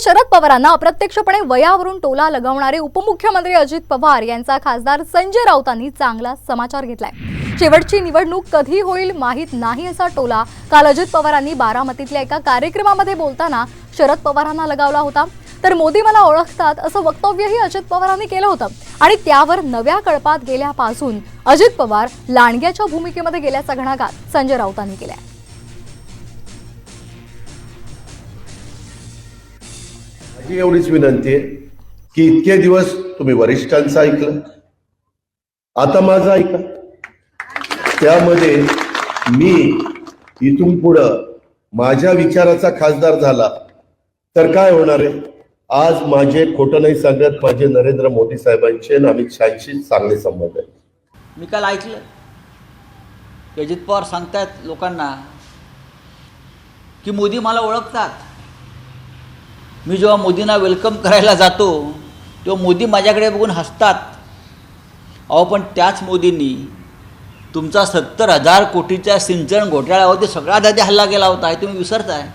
शरद पवारांना अप्रत्यक्षपणे वयावरून टोला लगवणारे उपमुख्यमंत्री अजित पवार यांचा खासदार संजय राऊतांनी चांगला समाचार घेतलाय. शेवटची निवडणूक कधी होईल माहीत नाही असा टोला काल अजित पवारांनी बारामतीतल्या एका कार्यक्रमामध्ये बोलताना शरद पवारांना लगावला होता. तर मोदी मला ओळखतात असं वक्तव्यही अजित पवारांनी केलं होतं. आणि त्यावर नव्या कळपात गेल्यापासून अजित पवार लांडग्याच्या भूमिकेमध्ये गेल्याचा घणाघात संजय राऊतांनी केलाय. माझी एवढीच विनंती आहे की इतके दिवस तुम्ही वरिष्ठांचं ऐकलं. आता माझं ऐका. त्यामध्ये मी इथून पुढं माझ्या विचाराचा खासदार झाला तर काय होणार आहे? आज माझे खोटं नाही सांगत माझे नरेंद्र मोदी साहेबांचे आणि अमित शहाशी चांगले संबंध आहेत. मी काल ऐकलं. अजित पवार सांगतायत लोकांना की मोदी मला ओळखतात. मी जेव्हा मोदींना वेलकम करायला जातो तेव्हा मोदी माझ्याकडे बघून हसतात. अहो पण त्याच मोदींनी तुमचा सत्तर हजार कोटीच्या सिंचन घोटाळ्यावरती सगळ्यात आधी हल्ला केला होता हे तुम्ही विसरताय.